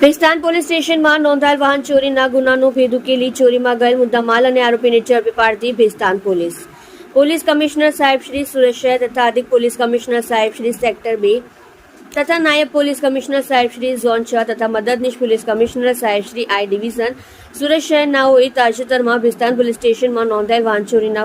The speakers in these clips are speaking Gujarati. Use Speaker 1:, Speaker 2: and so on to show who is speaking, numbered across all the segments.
Speaker 1: ભેસ્તાન પોલીસ સ્ટેશનમાં નોંધાયેલ વાહન ચોરીના ગુનાનું ભેદ ઉકેલી ચોરીમાં ગયેલ મુદ્દામાલ અને આરોપીને ઝડપી પાડતી ભેસ્તાન પોલીસ. પોલીસ કમિશનર સાહેબ શ્રી સુરેશ તથા અધિક પોલીસ કમિશનર સાહેબ શ્રી સેક્ટર બે તથા નાયબ પોલીસ કમિશનર સાહેબ શ્રી ઝોન છ તથા મદદનીશ પોલીસ કમિશનર સાહેબ શ્રી આઈ ડિવિઝન સુરત શહેરનાઓએ તાજેતરમાં ભિસ્તાન પોલીસ સ્ટેશનમાં નોંધાયેલ વાહન ચોરીના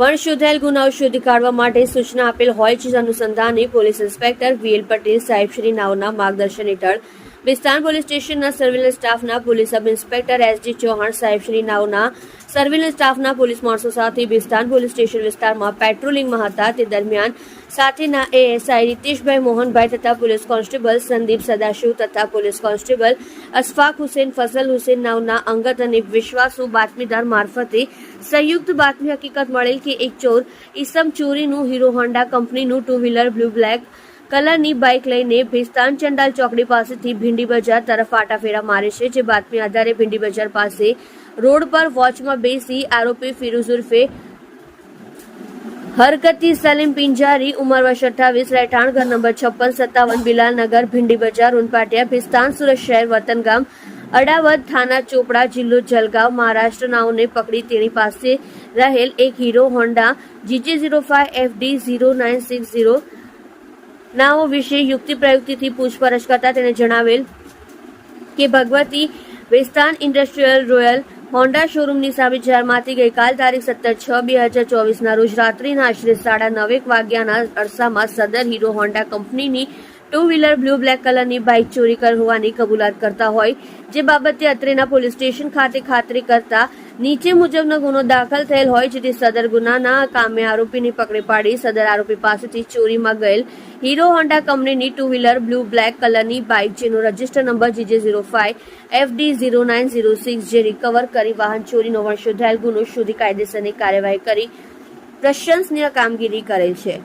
Speaker 1: વણ શોધાયેલ ગુનાઓ શોધી કાઢવા માટે સૂચના આપેલ હોય છે. અનુસંધાને પોલીસ ઇન્સ્પેક્ટર વીએલ પટેલ સાહેબ શ્રી નાઓના માર્ગદર્શન હેઠળ વિસ્તાર પોલીસ સ્ટેશનના સર્વેલન્સ સ્ટાફના police sub inspector SG Chauhan સાહેબ શ્રી નાઓના સર્વેલન્સ સ્ટાફના પોલીસ માણસો સાથે વિસ્તાર પોલીસ સ્ટેશન વિસ્તારમાં પેટ્રોલિંગમાં હતા. તે દરમિયાન સાથેના એએસઆઈ રીતેશભાઈ મોહનભાઈ તથા પોલીસ કોન્સ્ટેબલ સંદીપ સદાશિવ તથા પોલીસ કોન્સ્ટેબલ અશફાક હુસેન, ફઝલ હુસેન નાવના અંગત અને વિશ્વાસુ બાતમીદાર મારફતે સંયુક્ત બાતમી હકીકત મળેલ કે એક ચોર ઈસમ ચોરીનું હીરો હોન્ડા કંપનીનું ટુ વ્હીલર બ્લુ બ્લેક કલરની બાઇક લઈને ભેસ્તાન ચંડાલ ચોકડી પાસેથી ભીંડી બજાર તરફ આટાફેરા મારે છે, જે બાતમી આધારે ભીંડી બજાર પાસે રોડ પર વોચમાં બેસી આરોપી ફિરોઝ ઉર્ફે હરકતી સલીમ પિંજારી, ઉંમર વર્ષ અઠ્ઠાવીસ, રહેઠાણ ઘર નંબર છપ્પન, સત્તાવન, બિલાલનગર, ભીંડી બજાર, ઉનપાટિયા ભિસ્તાન, સુરત શહેર વતન ગામ અડાવદ થાના, ચોપડા જિલ્લો જલગાંવ, મહારાષ્ટ્ર, નાઓને પકડી તેની પાસે રહેલ એક Hero Honda, GJ zero five FD zero nine six zero નાઓ વિશે યુક્તિ પ્રયુક્તિથી પૂછપરછ કરતા તેણે જણાવેલ કે Bhagwati Bhestan industrial Royal Honda શોરૂમની સામે બજારમાંથી ગઈકાલ તારીખ સત્તર છ બે હજાર ચોવીસના રોજ રાત્રિના આશરે સાડા નવેક વાગ્યાના અરસામાં સદર હીરો હોન્ડા કંપનીની ટુ વ્હીલર બ્લુ બ્લેક કલરની બાઇક ચોરી કર હોવાની કબૂલાત કરતા હોય, જે બાબતે અત્રેના પોલીસ સ્ટેશન ખાતે ખાતરી કરતા નીચે મુજબનો ગુનો દાખલ થયેલ હોય, જેથી સદર ગુનાના કામે આરોપીની પકડી પાડી સદર આરોપી પાસેથી ચોરીમાં ગયેલ હીરો હોન્ડા કંપનીની ટુ વ્હીલર બ્લુ બ્લેક કલરની બાઇક, જેનો register number GJ zero five FD zero nine zero six જે રિકવર કરી વાહન ચોરીનો વંશોધાયેલ ગુનો શોધી કાયદેસરની કાર્યવાહી કરી પ્રશંસનીય કામગીરી કરેલ છે.